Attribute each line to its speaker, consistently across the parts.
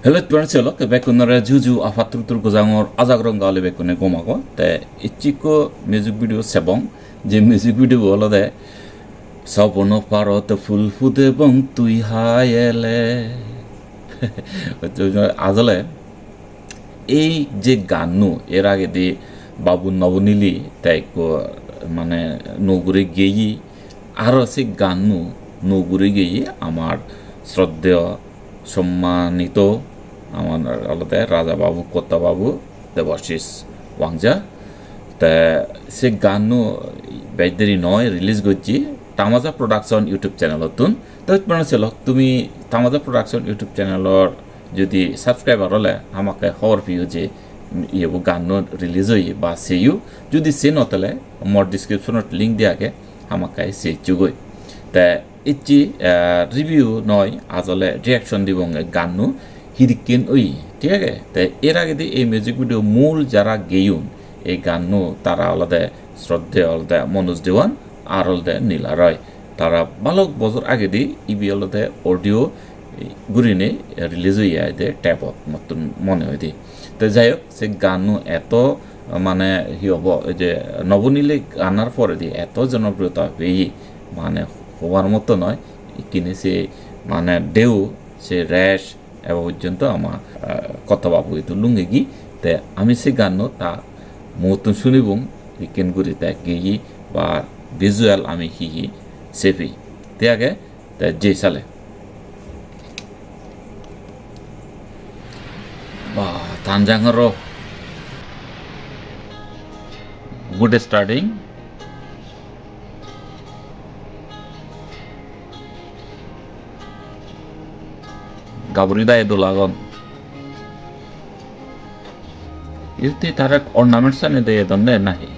Speaker 1: Hello tuanselok bekunare juju afatrutur gozangor azagrong gale bekune gomako te ichiko music video sebong যে music video হলো দে স্বপ্ন পারত ফুল ফুদে বং তুই হাই এলে আজলে এই যে গানু এর আগে দিয়ে বাবু নবনীলি তাই মানে নগুরে গেই আরও সে গানু নগুরে গেই আমার শ্রদ্ধেয় সম্মানিত আমার আলাদা রাজা বাবু কত্তা বাবু দেবাশিস ওয়াংজা। তা সে গানও বেদরি নয় রিলিজ করছি। তামাজা প্রোডাকশন ইউটিউব চ্যানেলতুন তো মানে ছিল, তুমি তামাজা প্রোডাকশন ইউটিউব চ্যানেলর যদি সাবস্ক্রাইবার হলে, আমাকে খবর পিও যে ইয়েবু গান রিলিজ হই বা সেও যদি সে নতলে মোর ডিসক্রিপশনত লিঙ্ক দিয়াকে আমাকে সে চুগই তা ইচ্ছি রিভিউ নয়, আজলে রিয়াকশন দিব গানু হিদিকিন ওই, ঠিক আছে? তা এর আগে দিয়ে এই মিউজিক ভিডিও মূল যারা গেয়ুন, এই গানও তারা আলাদা শ্রদ্ধে আলাদা মনোজ দেওয়ান আর আলাদা নীলা রয়। তারা ভালো বছর আগে দি ইবি আলাদা অডিও গুরিনে রিলিজ হয়ে যায় দে ট্যাপত মতন মনে হয় দি তো যাই হোক, সে গানও এত মানে হি হব যে নবনীলে গানার পরে দিয়ে এত জনপ্রিয়তা হয়ে মানে হওয়ার মতো নয়। কিনে সে মানে ডেউ সে র্যাশ এবার আমার কথা বাবু itu লুঙ্গে গি তে আমি সে গানও তা মতন শুনিবং ইকেন গুরি তা গিয়ে বা ভিজুয়াল আমি হি হি সেফি তে আগে, তে যে সালে। বা তানজাঙ্গর গুড স্টার্টিং। গাবরিদা এদুলাগন ইউতি তারা অর্নামেন্টস আনে দেয় দন্ডে নাহি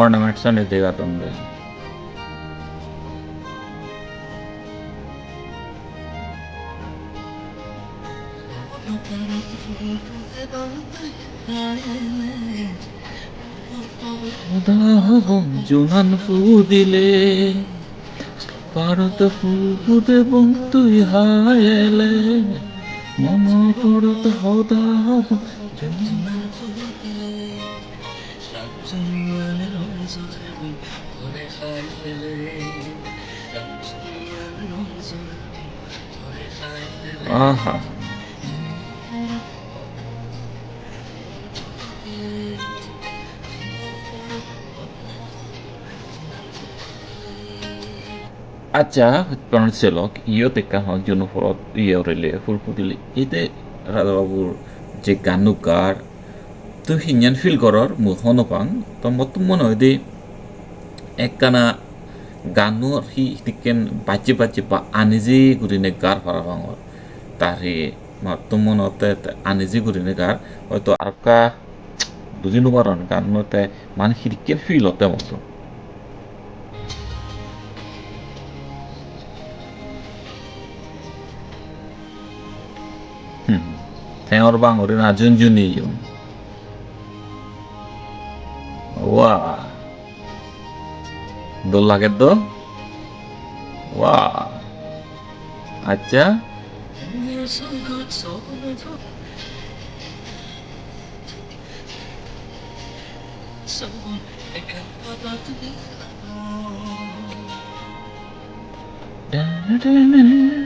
Speaker 1: ornaments আনে দেয়া দন্ডে জোনান ফু দিলে পারত ফুদ এবং তুই হায়লে মন করত হদা আহা। আচ্ছা পঞ্চলক ইয় টেকা হওক জনফলত ইয়ে রেলে ফুলফুটিলে এতে রাজাবাবুর যে গানুকার, তো হিঞ্জান ফিল করর মুখন পাং। তো মতো মনে হয় দে একখানা গানুর হি টিকেন বাজে বাজে বা আনিজি গুরিনে গার ফারা ভাঙর তারে মাতো মনতে আনিজি গুরিনে গার। হয়তো আরকা বুঝি নোবারন গানতে মানে হিরিকেন ফিল হতে মতো। tengor bang ori na jun jun ni yun. Wah, dol lagi tu. Wah, aja. Da da da da da.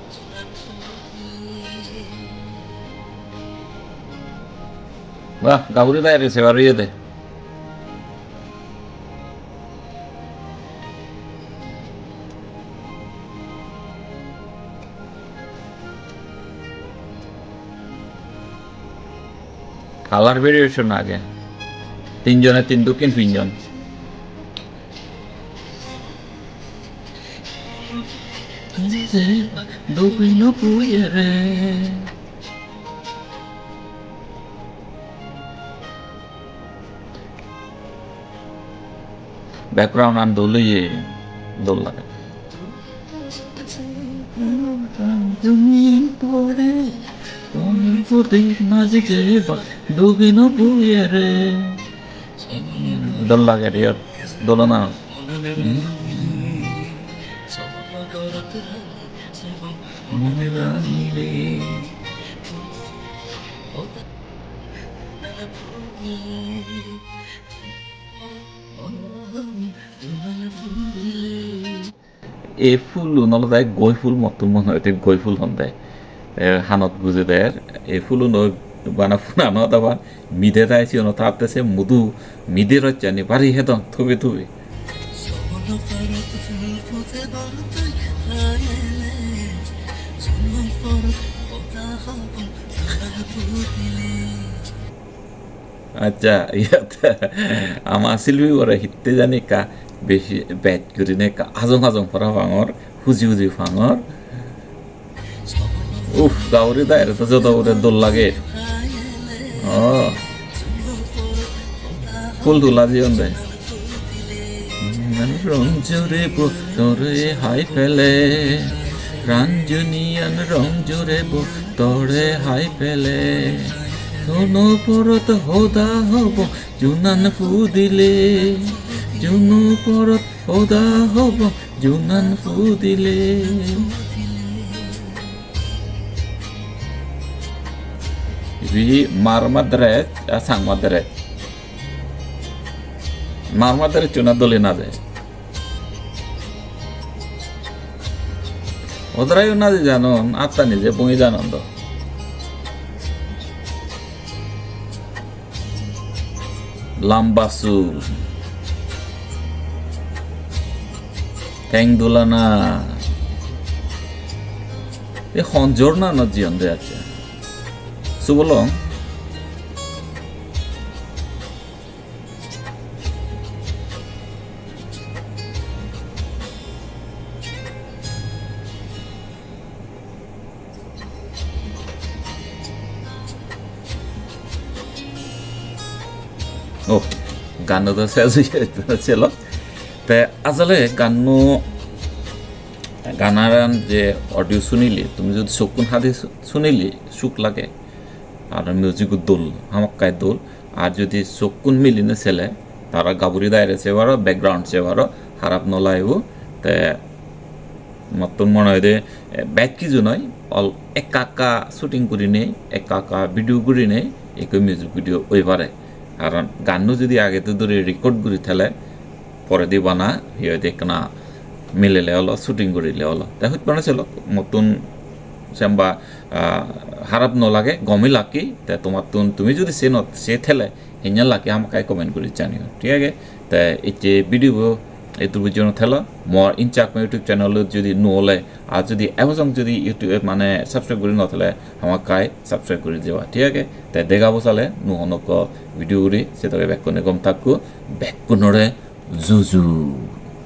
Speaker 1: Va, Gabriel Aire se va ríete. খালার বেরিয়েছো না আগে তিনজনে তিন দক্ষিণ তিনজন se dove no pujere. Background आन दोल ये दोल लगे Dünya böyle Onun burada nazik zeyba Dugino bu yere Dolla geliyor Dolana
Speaker 2: Hmm
Speaker 1: রে দোলনা এই ফুল নলদা গৈ ফুল মতো মনে হয় গৈ ফুল হন্দে হানত বুঝে দেয় এই ফুল নয় বানা ফুনানো আবার মিদে দাইছি অন তাপতেছে মুদু মিদে রচ্চানি বাড়ি হেদন থুবে থুবে। আচ্ছা ইয়াতে আমার শিল্পী করে হিতে জানি কা বেশি ব্যাট করি নে কা আজং আজং ফরা ফাঙর হুজি হুজি ফাঙর উফ গাউরি দা এটা যত ওরে দোল লাগে। ও ফুল তোলা জীবন দেয় রঞ্জুরে তোরে হাই ফেলে রাঞ্জনিয়ান রঞ্জুরে তোরে হাই পেলে। সোনো পরত হোদা হব জুনান ফু দিলে জুনু পরত হোদা হব জুনান ফু দিলে Vi marmadret, sang madret. মারমাদের চুনা দলে না না যে জানন আত্মা নিজে বই জানন্দ লম্বা চুল ঠেং দোলানা এই সঞ্জোর না নজিয়ন দে আছে সুবলং ও গান তো শেষ হয়েছিল তে আসলে গান গানার যে অডিও শুনিলি, তুমি যদি চকুন হাতে শুনিলি সুখ লাগে আর মিউজিক দোল হামক্কায় দোল আর যদি চকুন মিলিনে ছেলে তারা গাবুরি দায়রে সেবারও ব্যাকগ্রাউন্ড সেবারও খারাপ নলাইব। তে মতন মনে হয় যে ব্যাট কিছু নয় অল একা একা শুটিং করি নেই একা একা ভিডিও করি নেই, একই মিউজিক ভিডিও ওই পারে কারণ গান্নু যদি আগে তো ধরে রেকর্ড করি থালে পরে দিব না হিয়ে দেখ না মিলিলে হলো শুটিং করিলে হলো। তাই মানে চলো মতন সেম্বা হারাপ নলাগে গমি লাকি, তে তোমার তুন, তুমি যদি সে ন, সে থেলে হিঞ্জা লাকি আমাকে কমেন্ট করে জানিও। ঠিক আছে? তা এই যে ভিডিও এই দুর্বীর জন্য থেলো মর ইনচাক ইউটিউব চ্যানেল যদি নহলে আর যদি অ্যামাজন যদি ইউটিউব মানে সাবস্ক্রাইব করে নথলে আমার কাই সাবস্ক্রাইব করে দেওয়া। ঠিক আছে? তাই দেখাবো চালে নহনক ভিডিও উড়ি সেটাকে ব্যাক করে গম থাকু। ব্যাক করে জুজু।